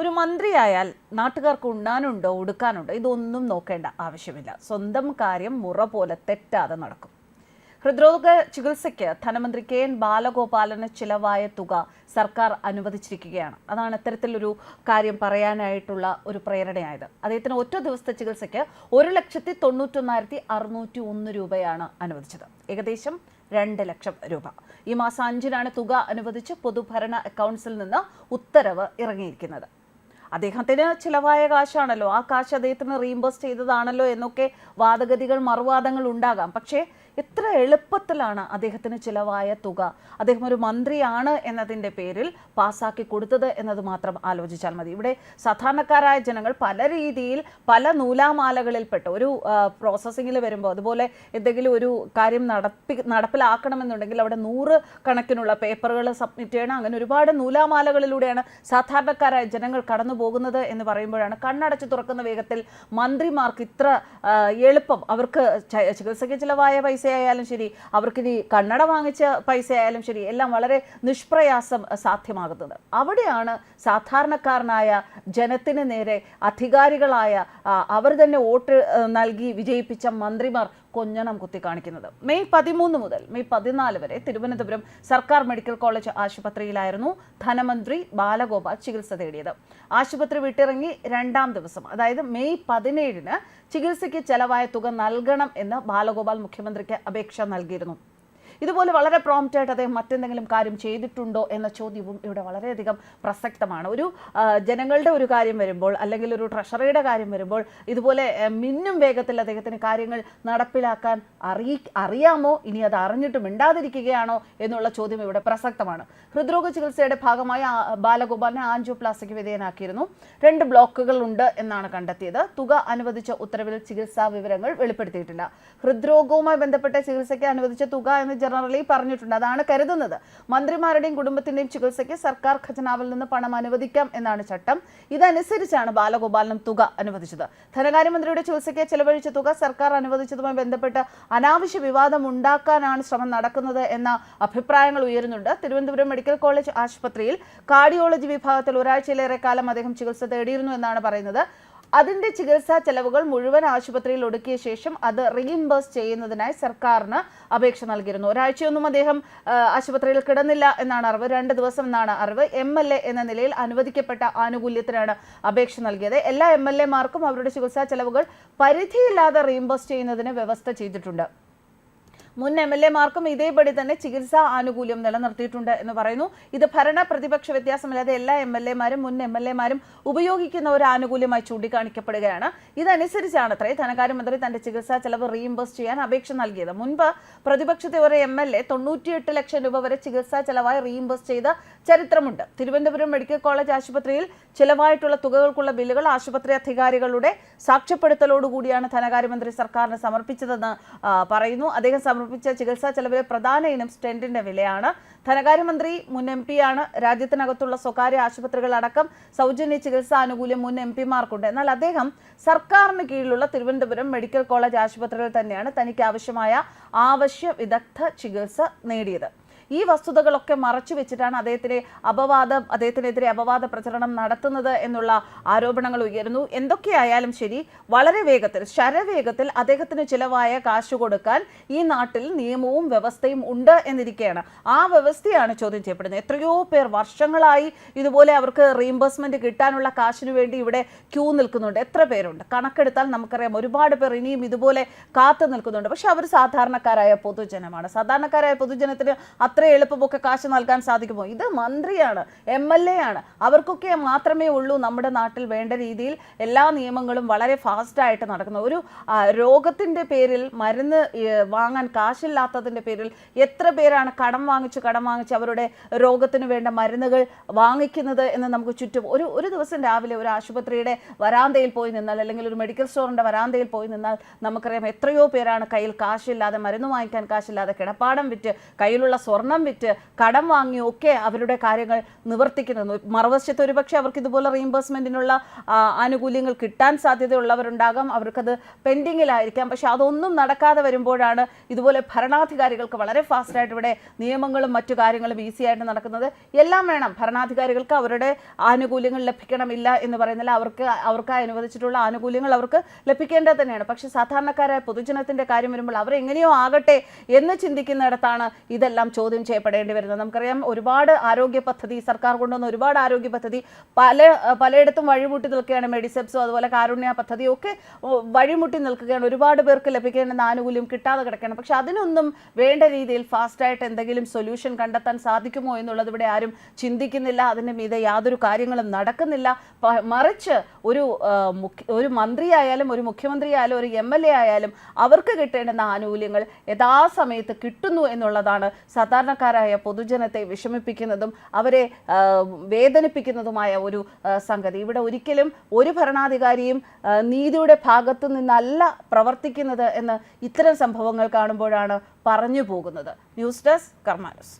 ഒരു മന്ത്രിയായാൽ നാട്ടുകാർക്ക് ഉണ്ണാനുണ്ടോ ഉടുക്കാനുണ്ടോ? ഇതൊന്നും നോക്കേണ്ട ആവശ്യമില്ല. സ്വന്തം കാര്യം മുറ പോലെ തെറ്റാതെ നടക്കും. ഹൃദ്രോഗ ചികിത്സയ്ക്ക് ധനമന്ത്രി കെ എൻ ബാലഗോപാലന് ചിലവായ തുക സർക്കാർ അനുവദിച്ചിരിക്കുകയാണ്. അതാണ് ഇത്തരത്തിലൊരു കാര്യം പറയാനായിട്ടുള്ള ഒരു പ്രേരണയായത്. അദ്ദേഹത്തിന് ഒറ്റ ദിവസത്തെ ചികിത്സയ്ക്ക് ഒരു ലക്ഷത്തി തൊണ്ണൂറ്റൊന്നായിരത്തി അറുന്നൂറ്റി ഒന്ന് രൂപയാണ് അനുവദിച്ചത്. ഏകദേശം രണ്ട് ലക്ഷം രൂപ. ഈ മാസം അഞ്ചിനാണ് തുക അനുവദിച്ച് പൊതുഭരണ അക്കൗണ്ട്സിൽ നിന്ന് ഉത്തരവ് ഇറങ്ങിയിരിക്കുന്നത്. അദ്ദേഹത്തിന് ചിലവായ കാശാണല്ലോ. ആ കാശ് അദ്ദേഹത്തിന് റീംബേഴ്സ് ചെയ്തതാണല്ലോ എന്നൊക്കെ വാദഗതികൾ മറുവാദങ്ങൾ ഉണ്ടാകാം. പക്ഷേ എത്ര എളുപ്പത്തിലാണ് അദ്ദേഹത്തിന് ചിലവായ തുക? അദ്ദേഹം ഒരു മന്ത്രിയാണ് എന്നതിന്റെ പേരിൽ പാസാക്കി കൊടുത്തത് എന്നത് മാത്രം ആലോചിച്ചാൽ മതി. ഇവിടെ സാധാരണക്കാരായ ജനങ്ങൾ പല രീതിയിൽ പല നൂലാമാലകളിൽപ്പെട്ട്. ഒരു പ്രോസസ്സിങ്ങിൽ വരുമ്പോൾ അതുപോലെ എന്തെങ്കിലും ഒരു കാര്യം നടപ്പി നടപ്പിലാക്കണമെന്നുണ്ടെങ്കിൽ അവിടെ നൂറ് കണക്കിനുള്ള പേപ്പറുകൾ സബ്മിറ്റ് ചെയ്യണം. അങ്ങനെ ഒരുപാട് നൂലാമാലകളിലൂടെയാണ് സാധാരണക്കാരായ ജനങ്ങൾ കടന്നു പോകുന്നത് എന്ന് പറയുമ്പോഴാണ് കണ്ണടച്ച് തുറക്കുന്ന വേഗത്തിൽ മന്ത്രിമാർക്ക് ഇത്ര എളുപ്പം അവർക്ക് ചികിത്സയ്ക്ക് ചിലവായ പൈസയായാലും ശരി അവർക്കിനി കണ്ണട വാങ്ങിച്ച പൈസയായാലും ശരി എല്ലാം വളരെ നിഷ്പ്രയാസം സാധ്യമാകുന്നത്. അവിടെയാണ് സാധാരണക്കാരനായ ജനത്തിന് നേരെ അധികാരികളായ അവർ തന്നെ വോട്ട് നൽകി വിജയിപ്പിച്ച മന്ത്രിമാർ കൊഞ്ഞണം കുത്തി കാണിക്കുന്നത് മെയ് പതിമൂന്ന് മുതൽ മെയ് പതിനാല് വരെ തിരുവനന്തപുരം സർക്കാർ മെഡിക്കൽ കോളേജ് ആശുപത്രിയിലായിരുന്നു ധനമന്ത്രി ബാലഗോപാൽ ചികിത്സ തേടിയത്. ആശുപത്രി വിട്ടിറങ്ങി രണ്ടാം ദിവസം അതായത് മെയ് പതിനേഴിന് ചികിത്സയ്ക്ക് ചെലവായ തുക നൽകണം എന്ന് ബാലഗോപാൽ മുഖ്യമന്ത്രിക്ക് അപേക്ഷ നൽകിയിരുന്നു ഇതുപോലെ വളരെ പ്രോംപ്റ്റ് ആയിട്ട് അദ്ദേഹം മറ്റെന്തെങ്കിലും കാര്യം ചെയ്തിട്ടുണ്ടോ എന്ന ചോദ്യവും ഇവിടെ വളരെയധികം പ്രസക്തമാണ്. ഒരു ജനങ്ങളുടെ ഒരു കാര്യം വരുമ്പോൾ അല്ലെങ്കിൽ ഒരു ട്രഷറിയുടെ കാര്യം വരുമ്പോൾ ഇതുപോലെ മിന്നും വേഗത്തിൽ അദ്ദേഹത്തിന് കാര്യങ്ങൾ നടപ്പിലാക്കാൻ അറിയി അറിയാമോ? ഇനി അത് അറിഞ്ഞിട്ടും മിണ്ടാതിരിക്കുകയാണോ എന്നുള്ള ചോദ്യം ഇവിടെ പ്രസക്തമാണ്. ഹൃദ്രോഗ ചികിത്സയുടെ ഭാഗമായി ബാലഗോപാലിനെ ആൻജിയോപ്ലാസ്റ്റിക് വിധേയനാക്കിയിരുന്നു. രണ്ട് ബ്ലോക്കുകൾ ഉണ്ട് എന്നാണ് കണ്ടെത്തിയത്. തുക അനുവദിച്ച ഉത്തരവിൽ ചികിത്സാ വിവരങ്ങൾ വെളിപ്പെടുത്തിയിട്ടില്ല. ഹൃദ്രോഗവുമായി ബന്ധപ്പെട്ട ചികിത്സയ്ക്ക് അനുവദിച്ച തുക എന്ന് ജനറലി പറഞ്ഞിട്ടുണ്ട്. അതാണ് കരുതുന്നത്. മന്ത്രിമാരുടെയും കുടുംബത്തിന്റെയും ചികിത്സയ്ക്ക് സർക്കാർ ഖജനാവിൽ നിന്ന് പണം അനുവദിക്കാം എന്നാണ് ചട്ടം. ഇതനുസരിച്ചാണ് ബാലഗോപാലിനും തുക അനുവദിച്ചത്. ധനകാര്യമന്ത്രിയുടെ ചികിത്സയ്ക്ക് ചെലവഴിച്ച തുക സർക്കാർ അനുവദിച്ചതുമായി ബന്ധപ്പെട്ട് അനാവശ്യ വിവാദം ഉണ്ടാക്കാനാണ് ശ്രമം നടക്കുന്നത് എന്ന അഭിപ്രായങ്ങൾ ഉയരുന്നുണ്ട്. തിരുവനന്തപുരം മെഡിക്കൽ കോളേജ് ആശുപത്രിയിൽ കാർഡിയോളജി വിഭാഗത്തിൽ ഒരാഴ്ചയിലേറെ കാലം അദ്ദേഹം ചികിത്സ തേടിയിരുന്നു എന്നാണ് പറയുന്നത്. അതിന്റെ ചികിത്സാ ചെലവുകൾ മുഴുവൻ ആശുപത്രിയിൽ ഒടുക്കിയ ശേഷം അത് റീഇംബേഴ്സ് ചെയ്യുന്നതിനായി സർക്കാരിന് അപേക്ഷ നൽകിയിരുന്നു. ഒരാഴ്ചയൊന്നും അദ്ദേഹം ആശുപത്രിയിൽ കിടന്നില്ല എന്നാണ് അറിവ്. രണ്ട് ദിവസം എന്നാണ് അറിവ്. എം എൽ എ എന്ന നിലയിൽ അനുവദിക്കപ്പെട്ട ആനുകൂല്യത്തിനാണ് അപേക്ഷ നൽകിയത്. എല്ലാ എം എൽ എമാർക്കും അവരുടെ ചികിത്സാ ചെലവുകൾ പരിധിയില്ലാതെ റീഇംബേഴ്സ് ചെയ്യുന്നതിന് വ്യവസ്ഥ ചെയ്തിട്ടുണ്ട്. മുൻ എം എൽ എമാർക്കും ഇതേപടി തന്നെ ചികിത്സാ ആനുകൂല്യം നിലനിർത്തിയിട്ടുണ്ട് എന്ന് പറയുന്നു. ഇത് ഭരണ പ്രതിപക്ഷ വ്യത്യാസമില്ലാതെ എല്ലാ എം എൽ എമാരും മുൻ എം എൽ എമാരും ഉപയോഗിക്കുന്ന ഒരു ആനുകൂല്യമായി ചൂണ്ടിക്കാണിക്കപ്പെടുകയാണ്. ഇതനുസരിച്ചാണ് അത്രേ ധനകാര്യമന്ത്രി തന്റെ ചികിത്സാ ചെലവ് റീഇംബേഴ്സ് ചെയ്യാൻ അപേക്ഷ നൽകിയത്. മുൻപ് പ്രതിപക്ഷത്തെ ഒരു എം എൽ എ തൊണ്ണൂറ്റിയെട്ട് ലക്ഷം രൂപ വരെ ചികിത്സാ ചെലവായി റീഇംബേഴ്സ് ചെയ്ത ചരിത്രമുണ്ട്. തിരുവനന്തപുരം മെഡിക്കൽ കോളേജ് ആശുപത്രിയിൽ ചെലവായിട്ടുള്ള തുകകൾക്കുള്ള ബില്ലുകൾ ആശുപത്രി അധികാരികളുടെ സാക്ഷ്യപ്പെടുത്തലോടുകൂടിയാണ് ധനകാര്യമന്ത്രി സർക്കാരിന് സമർപ്പിച്ചതെന്ന് പറയുന്നു. അദ്ദേഹം സമർപ്പിച്ച ചികിത്സാ ചെലവിലെ പ്രധാന ഇനം സ്റ്റെന്റിന്റെ വിലയാണ്. ധനകാര്യമന്ത്രി മുൻ എം ആണ്. രാജ്യത്തിനകത്തുള്ള സ്വകാര്യ ആശുപത്രികൾ അടക്കം സൗജന്യ ചികിത്സാ ആനുകൂല്യം മുൻ എം പിമാർക്കുണ്ട്. എന്നാൽ അദ്ദേഹം സർക്കാരിന് കീഴിലുള്ള തിരുവനന്തപുരം മെഡിക്കൽ കോളേജ് ആശുപത്രിയിൽ തന്നെയാണ് തനിക്ക് ആവശ്യമായ ആവശ്യ വിദഗ്ധ ചികിത്സ നേടിയത്. ഈ വസ്തുതകളൊക്കെ മറച്ചു വെച്ചിട്ടാണ് അദ്ദേഹത്തിനെ അപവാദം അദ്ദേഹത്തിനെതിരെ അപവാദ പ്രചരണം നടത്തുന്നത് എന്നുള്ള ആരോപണങ്ങൾ ഉയരുന്നു. എന്തൊക്കെയായാലും ശരി വളരെ വേഗത്തിൽ ശരവേഗത്തിൽ അദ്ദേഹത്തിന് ചിലവായ കാശ് കൊടുക്കാൻ ഈ നാട്ടിൽ നിയമവും വ്യവസ്ഥയും ഉണ്ട് എന്നിരിക്കുകയാണ് ആ വ്യവസ്ഥയാണ് ചോദ്യം ചെയ്യപ്പെടുന്നത്. എത്രയോ പേർ വർഷങ്ങളായി ഇതുപോലെ അവർക്ക് റീഇംബേഴ്സ്മെന്റ് കിട്ടാനുള്ള കാശിനു വേണ്ടി ഇവിടെ ക്യൂ നിൽക്കുന്നുണ്ട്. എത്ര പേരുണ്ട്? കണക്കെടുത്താൽ നമുക്കറിയാം ഒരുപാട് പേർ ഇനിയും ഇതുപോലെ കാത്തു നിൽക്കുന്നുണ്ട്. പക്ഷെ അവർ സാധാരണക്കാരായ പൊതുജനമാണ്. സാധാരണക്കാരായ പൊതുജനത്തിന് അത്ര എളുപ്പമൊക്കെ കാശ് നൽകാൻ സാധിക്കുമോ? ഇത് മന്ത്രിയാണ് എം എൽ എ ആണ്. അവർക്കൊക്കെ മാത്രമേ ഉള്ളൂ നമ്മുടെ നാട്ടിൽ വേണ്ട രീതിയിൽ എല്ലാ നിയമങ്ങളും വളരെ ഫാസ്റ്റായിട്ട് നടക്കുന്നത്. ഒരു രോഗത്തിന്റെ പേരിൽ മരുന്ന് വാങ്ങാൻ കാശില്ലാത്തതിന്റെ പേരിൽ എത്ര പേരാണ് കടം വാങ്ങിച്ച് കടം വാങ്ങിച്ച് അവരുടെ രോഗത്തിന് വേണ്ട മരുന്നുകൾ വാങ്ങിക്കുന്നത് എന്ന് നമുക്ക് ചുറ്റും ഒരു ഒരു ദിവസം രാവിലെ ഒരു ആശുപത്രിയുടെ വരാന്തയിൽ പോയി നിന്നാൽ അല്ലെങ്കിൽ ഒരു മെഡിക്കൽ സ്റ്റോറിന്റെ വരാന്തയിൽ പോയി നിന്നാൽ നമുക്കറിയാം എത്രയോ പേരാണ് കയ്യിൽ കാശില്ലാതെ മരുന്ന് വാങ്ങിക്കാൻ കാശില്ലാതെ കിടപ്പാടം വിറ്റ് കയ്യിലുള്ള സ്വർണ സ്വർണം വിറ്റ് കടം വാങ്ങിയോ ഒക്കെ അവരുടെ കാര്യങ്ങൾ നിവർത്തിക്കുന്നത് മറുവശത്ത് ഒരുപക്ഷെ അവർക്ക് ഇതുപോലെ റീഇംബേഴ്സ്മെന്റിനുള്ള ആനുകൂല്യങ്ങൾ കിട്ടാൻ സാധ്യതയുള്ളവരുണ്ടാകാം. അവർക്കത് പെൻഡിങ്ങിലായിരിക്കാം പക്ഷെ അതൊന്നും നടക്കാതെ വരുമ്പോഴാണ് ഇതുപോലെ ഭരണാധികാരികൾക്ക് വളരെ ഫാസ്റ്റായിട്ട് ഇവിടെ നിയമങ്ങളും മറ്റു കാര്യങ്ങളും ഈസി ആയിട്ട് നടക്കുന്നത്. എല്ലാം വേണം. ഭരണാധികാരികൾക്ക് അവരുടെ ആനുകൂല്യങ്ങൾ ലഭിക്കണമില്ല എന്ന് പറയുന്നില്ല അവർക്ക് അവർക്ക് അനുവദിച്ചിട്ടുള്ള ആനുകൂല്യങ്ങൾ അവർക്ക് ലഭിക്കേണ്ടത് തന്നെയാണ്. പക്ഷെ സാധാരണക്കാരായ പൊതുജനത്തിന്റെ കാര്യം വരുമ്പോൾ അവരെങ്ങനെയോ ആകട്ടെ എന്ന് ചിന്തിക്കുന്നിടത്താണ് ഇതെല്ലാം ചോദ്യം ചെയ്യപ്പെടേണ്ടി വരുന്നത്. നമുക്കറിയാം ഒരുപാട് ആരോഗ്യ പദ്ധതി സർക്കാർ കൊണ്ടുവന്ന ഒരുപാട് ആരോഗ്യ പദ്ധതി പല പലയിടത്തും വഴിമുട്ടി നിൽക്കുകയാണ് മെഡിസെപ്സും അതുപോലെ കാരുണ്യ പദ്ധതിയും ഒക്കെ വഴിമുട്ടി നിൽക്കുകയാണ്. ഒരുപാട് പേർക്ക് ലഭിക്കേണ്ടുന്ന ആനുകൂല്യം കിട്ടാതെ കിടക്കുകയാണ്. പക്ഷെ അതിനൊന്നും വേണ്ട രീതിയിൽ ഫാസ്റ്റായിട്ട് എന്തെങ്കിലും സൊല്യൂഷൻ കണ്ടെത്താൻ സാധിക്കുമോ എന്നുള്ളത് ഇവിടെ ആരും ചിന്തിക്കുന്നില്ല. അതിന് മീതെ യാതൊരു കാര്യങ്ങളും നടക്കുന്നില്ല. മറിച്ച് ഒരു ഒരു മന്ത്രിയായാലും ഒരു മുഖ്യമന്ത്രി ആയാലും ഒരു എം എൽ എ ആയാലും അവർക്ക് കിട്ടേണ്ടുന്ന ആനുകൂല്യങ്ങൾ യഥാസമയത്ത് കിട്ടുന്നു എന്നുള്ളതാണ് സാധാരണക്കാരായ പൊതുജനത്തെ വിഷമിപ്പിക്കുന്നതും അവരെ വേദനിപ്പിക്കുന്നതുമായ ഒരു സംഗതി. ഇവിടെ ഒരിക്കലും ഒരു ഭരണാധികാരിയും നീതിയുടെ ഭാഗത്തു നിന്നല്ല പ്രവർത്തിക്കുന്നത് എന്ന് ഇത്തരം സംഭവങ്ങൾ കാണുമ്പോഴാണ് പറഞ്ഞു പോകുന്നത്. News desk കർമാനസ്.